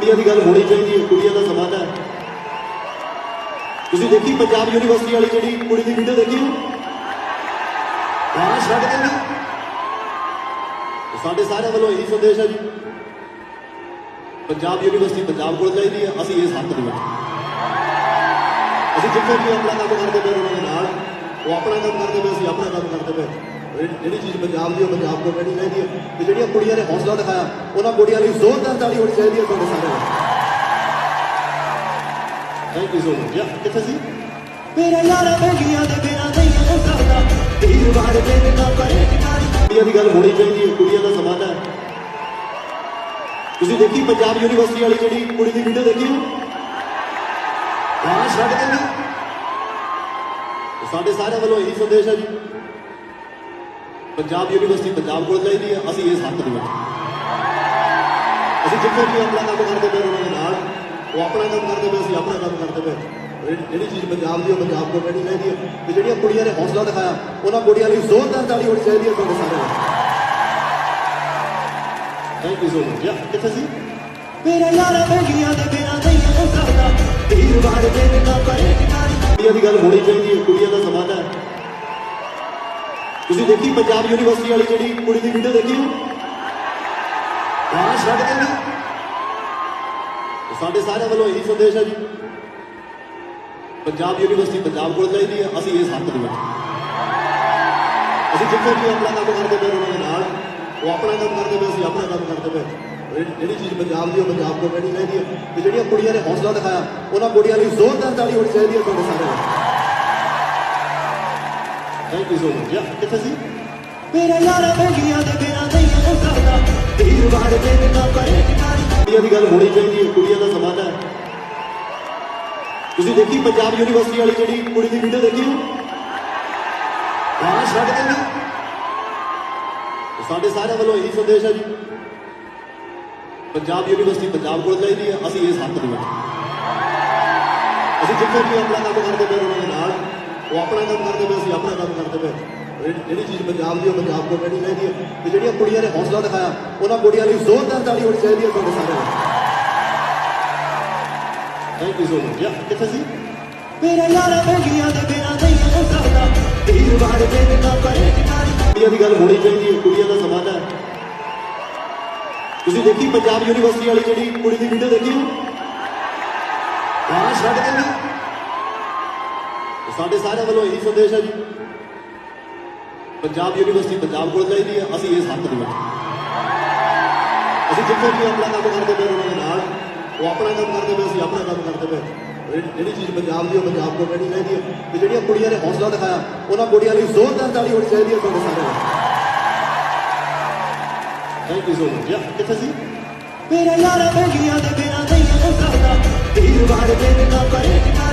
ਕੁੜੀਆਂ ਦੀ ਗੱਲ ਹੋਣੀ ਚਾਹੀਦੀ ਹੈ, ਕੁੜੀਆਂ ਦਾ ਜ਼ਮਾਨਾ ਹੈ। ਤੁਸੀਂ ਦੇਖੀ ਪੰਜਾਬ ਯੂਨੀਵਰਸਿਟੀ ਵਾਲੀ ਜਿਹੜੀ ਕੁੜੀ ਦੀ ਵੀਡੀਓ ਦੇਖੀ ਹਾਂ ਛੱਡ ਕੇ ਨਾ। ਸਾਡੇ ਸਾਰਿਆਂ ਵੱਲੋਂ ਇਹੀ ਸੰਦੇਸ਼ ਹੈ ਜੀ। ਪੰਜਾਬ ਯੂਨੀਵਰਸਿਟੀ ਪੰਜਾਬ ਕੋਲ ਚਾਹੀਦੀ ਹੈ, ਅਸੀਂ ਇਸ ਹੱਕ ਦੇ ਵਿੱਚ ਅਸੀਂ ਜਿੱਥੇ ਵੀ ਆਪਣਾ ਕੰਮ ਕਰਦੇ ਪਏ, ਉਹਨਾਂ ਦੇ ਨਾਲ। ਉਹ ਆਪਣਾ ਕੰਮ ਕਰਦੇ ਪਏ, ਅਸੀਂ ਆਪਣਾ ਕੰਮ ਕਰਦੇ ਪਏ। ਜਿਹੜੀ- ਚੀਜ਼ ਪੰਜਾਬ ਦੀ ਉਹ ਪੰਜਾਬ ਕੋਲ ਰਹਿਣੀ ਚਾਹੀਦੀ ਹੈ। ਤੇ ਜਿਹੜੀਆਂ ਕੁੜੀਆਂ ਨੇ ਹੌਸਲਾ ਦਿਖਾਇਆ ਉਹਨਾਂ ਕੁੜੀਆਂ ਲਈ ਜ਼ੋਰਦਾਰ ਤਾੜੀ ਹੋਣੀ ਚਾਹੀਦੀ ਹੈ ਤੁਹਾਡੇ ਸਾਰਿਆਂ ਥੈਂਕ ਯੂ ਸੋ ਮਚ ਯਾ ਕਿੱਥੇ ਸੀ? ਮੇਰਾ ਯਾਰਾ ਬੇਲੀਆਂ ਦੇ ਬਿਨਾ ਨਹੀਂ ਹੋ ਸਕਦਾ। ਵੀਰ ਵਾਰ ਦੇ ਬਿਨਾ ਪਰੇ ਕੁੜੀਆਂ ਦੀ ਗੱਲ ਹੋਣੀ ਚਾਹੀਦੀ ਹੈ ਕੁੜੀਆਂ ਦਾ ਜ਼ਮਾਨਾ ਹੈ। ਤੁਸੀਂ ਦੇਖੀ ਪੰਜਾਬ ਯੂਨੀਵਰਸਿਟੀ ਵਾਲੀ ਜਿਹੜੀ ਕੁੜੀ ਦੀ ਵੀਡੀਓ ਦੇਖੀ ਹਾਂ? ਛੱਡ ਨਾ ਸਾਡੇ ਸਾਰਿਆਂ ਵੱਲੋਂ ਇਹੀ ਸੰਦੇਸ਼ ਹੈ ਜੀ। ਪੰਜਾਬ ਯੂਨੀਵਰਸਿਟੀ ਪੰਜਾਬ ਕੋਲ ਚਾਹੀਦੀ ਹੈ ਅਸੀਂ ਇਸ ਹੱਕ ਦੇ ਵਿੱਚ ਅਸੀਂ ਜਿੱਥੇ ਵੀ ਆਪਣਾ ਕੰਮ ਕਰਦੇ ਪਏ ਉਹਨਾਂ ਦੇ ਨਾਲ ਉਹ ਆਪਣਾ ਕੰਮ ਕਰਦੇ ਪਏ ਅਸੀਂ ਆਪਣਾ ਕੰਮ ਕਰਦੇ ਪਏ। ਜਿਹੜੀ- ਚੀਜ਼ ਪੰਜਾਬ ਦੀ ਉਹ ਪੰਜਾਬ ਕੋਲ ਰਹਿਣੀ ਚਾਹੀਦੀ ਹੈ। ਤੇ ਜਿਹੜੀਆਂ ਕੁੜੀਆਂ ਨੇ ਹੌਸਲਾ ਦਿਖਾਇਆ ਉਹਨਾਂ ਕੁੜੀਆਂ ਲਈ ਜ਼ੋਰਦਾਰ ਤਾੜੀ ਹੋਣੀ ਚਾਹੀਦੀ ਹੈ ਤੁਹਾਡੇ ਸਾਰਿਆਂ ਲਈ। ਥੈਂਕ ਯੂ ਸੋ ਮਚ ਯਾ ਕਿੱਥੇ ਸੀ? ਮੇਰਾ ਯਾਰਾ ਬੇਲੀਆਂ ਦੇ ਬਿਨਾ ਨਹੀਂ ਹੋ ਸਕਦਾ। ਵੀਰ ਵਾਰ ਦੇ ਬਿਨਾ ਪਰੇ ਟਿਕਾਣੀ ਕੁੜੀਆਂ ਦੀ ਗੱਲ ਹੋਣੀ ਚਾਹੀਦੀ ਹੈ ਕੁੜੀਆਂ ਤੁਸੀਂ ਦੇਖੀ ਪੰਜਾਬ ਯੂਨੀਵਰਸਿਟੀ ਵਾਲੀ ਜਿਹੜੀ ਕੁੜੀ ਦੀ ਵੀਡੀਓ ਦੇਖੀ ਹਾਂ ਛੱਡ ਕੇ ਨਾ ਸਾਡੇ ਸਾਰਿਆਂ ਵੱਲੋਂ ਇਹੀ ਸੰਦੇਸ਼ ਹੈ ਜੀ। ਪੰਜਾਬ ਯੂਨੀਵਰਸਿਟੀ ਪੰਜਾਬ ਕੋਲ ਚਾਹੀਦੀ ਹੈ, ਅਸੀਂ ਇਸ ਹੱਕ ਦੇ ਵਿੱਚ। ਅਸੀਂ ਜਿੱਥੇ ਵੀ ਆਪਣਾ ਕੰਮ ਕਰਦੇ ਪਏ ਉਹਨਾਂ ਦੇ ਨਾਲ, ਉਹ ਆਪਣਾ ਕੰਮ ਕਰਦੇ ਪਏ, ਅਸੀਂ ਆਪਣਾ ਕੰਮ ਕਰਦੇ ਪਏ। ਜਿਹੜੀ- ਚੀਜ਼ ਪੰਜਾਬ ਦੀ ਉਹ ਪੰਜਾਬ ਕੋਲ ਰਹਿਣੀ ਚਾਹੀਦੀ ਹੈ। ਤੇ ਜਿਹੜੀਆਂ ਕੁੜੀਆਂ ਨੇ ਹੌਸਲਾ ਦਿਖਾਇਆ, ਉਹਨਾਂ ਕੁੜੀਆਂ ਲਈ ਜ਼ੋਰਦਾਰ ਤਾੜੀ ਹੋਣੀ ਚਾਹੀਦੀ ਹੈ ਤੁਹਾਡੇ ਸਾਰਿਆਂ ਨੂੰ ਥੈਂਕ ਯੂ ਸੋ ਮਚ ਯਾ ਕਿੱਥੇ ਸੀ? ਮੇਰਾ ਯਾਰਾ ਬੇਲੀਆਂ ਦੇ ਬਿਨਾ ਨਹੀਂ ਹੋ ਸਕਦਾ। ਵੀਰ ਵਾਰ ਦੇ ਬਿਨਾ ਪਰੇ ਟਿਕਾਣੀ ਕੁੜੀਆਂ ਦੀ ਗੱਲ ਹੋਣੀ ਚਾਹੀਦੀ ਹੈ, ਕੁੜੀਆਂ ਦਾ ਜ਼ਮਾਨਾ ਹੈ। ਤੁਸੀਂ ਦੇਖੀ ਪੰਜਾਬ ਯੂਨੀਵਰਸਿਟੀ ਵਾਲੀ ਜਿਹੜੀ ਕੁੜੀ ਦੀ ਵੀਡੀਓ ਦੇਖੀ ਹਾਂ? ਛੱਡ ਕੇ ਸਾਡੇ ਸਾਰਿਆਂ ਵੱਲੋਂ ਇਹੀ ਸੰਦੇਸ਼ ਹੈ ਜੀ। ਪੰਜਾਬ ਯੂਨੀਵਰਸਿਟੀ ਪੰਜਾਬ ਕੋਲ ਚਾਹੀਦੀ ਹੈ, ਅਸੀਂ ਇਸ ਹੱਕ ਦੇ ਵਿੱਚ ਅਸੀਂ ਜਿੱਥੇ ਵੀ ਆਪਣਾ ਕੰਮ ਕਰਦੇ ਪਏ ਉਹਨਾਂ ਦੇ ਨਾਲ। ਉਹ ਆਪਣਾ ਕੰਮ ਕਰਦੇ ਪਏ ਅਸੀਂ ਆਪਣਾ ਕੰਮ ਕਰਦੇ ਪਏ। ਜਿਹੜੀ- ਚੀਜ਼ ਪੰਜਾਬ ਦੀ ਉਹ ਪੰਜਾਬ ਕੋਲ ਰਹਿਣੀ ਚਾਹੀਦੀ ਹੈ। ਤੇ ਜਿਹੜੀਆਂ ਕੁੜੀਆਂ ਨੇ ਹੌਸਲਾ ਦਿਖਾਇਆ ਉਹਨਾਂ ਕੁੜੀਆਂ ਲਈ ਜ਼ੋਰਦਾਰ ਤਾੜੀ ਹੋਣੀ ਚਾਹੀਦੀ ਹੈ ਤੁਹਾਡੇ ਸਾਰਿਆਂ ਥੈਂਕ ਯੂ ਸੋ ਮਚ ਯਾ ਕਿੱਥੇ ਸੀ? ਮੇਰਾ ਯਾਰਾ ਬੇਲੀਆਂ ਦੇ ਬਿਨਾ ਨਹੀਂ ਹੋ ਸਕਦਾ। ਵੀਰ ਵਾਰ ਦੇ ਬਿਨਾ ਪਰੇ ਟਿਕਾਣੀ ਕੁੜੀਆਂ ਦੀ ਗੱਲ ਹੋਣੀ ਚਾਹੀਦੀ ਹੈ ਕੁੜੀਆਂ ਦਾ ਜ਼ਮਾਨਾ ਹੈ। ਤੁਸੀਂ ਦੇਖੀ ਪੰਜਾਬ ਯੂਨੀਵਰਸਿਟੀ ਵਾਲੀ ਜਿਹੜੀ ਕੁੜੀ ਦੀ ਵੀਡੀਓ ਦੇਖੀ? ਹਾਂ ਛੱਡ ਕੇ ਨਾ। ਸਾਡੇ ਸਾਰਿਆਂ ਵੱਲੋਂ ਇਹੀ ਸੰਦੇਸ਼ ਹੈ ਜੀ। ਪੰਜਾਬ ਯੂਨੀਵਰਸਿਟੀ ਪੰਜਾਬ ਕੋਲ ਚਾਹੀਦੀ ਹੈ, ਅਸੀਂ ਇਸ ਹੱਕ ਦੇ ਵਿੱਚ ਅਸੀਂ ਜਿੱਥੇ ਵੀ ਆਪਣਾ ਕੰਮ ਕਰਦੇ ਪਏ ਉਹਨਾਂ ਦੇ ਨਾਲ, ਉਹ ਆਪਣਾ ਕੰਮ ਕਰਦੇ ਪਏ, ਅਸੀਂ ਆਪਣਾ ਕੰਮ ਕਰਦੇ ਪਏ। ਜਿਹੜੀ- ਚੀਜ਼ ਪੰਜਾਬ ਦੀ ਉਹ ਪੰਜਾਬ ਕੋਲ ਰਹਿਣੀ ਚਾਹੀਦੀ ਹੈ। ਤੇ ਜਿਹੜੀਆਂ ਕੁੜੀਆਂ ਨੇ ਹੌਸਲਾ ਦਿਖਾਇਆ, ਉਹਨਾਂ ਕੁੜੀਆਂ ਲਈ ਜ਼ੋਰਦਾਰ ਤਾੜੀ ਹੋਣੀ ਚਾਹੀਦੀ ਹੈ ਤੁਹਾਡੇ ਸਾਰਿਆਂ ਨੂੰ ਥੈਂਕ ਯੂ ਸੋ ਮਚ ਯਾ ਕਿੱਥੇ ਸੀ? ਮੇਰਾ ਯਾਰਾ ਬੇਲੀਆਂ ਦੇ ਬਿਨਾ ਨਹੀਂ ਹੋ ਸਕਦਾ। ਵੀਰ ਵਾਰ ਦੇ ਬਿਨਾ ਪਰੇ ਟਿਕਾਣੀ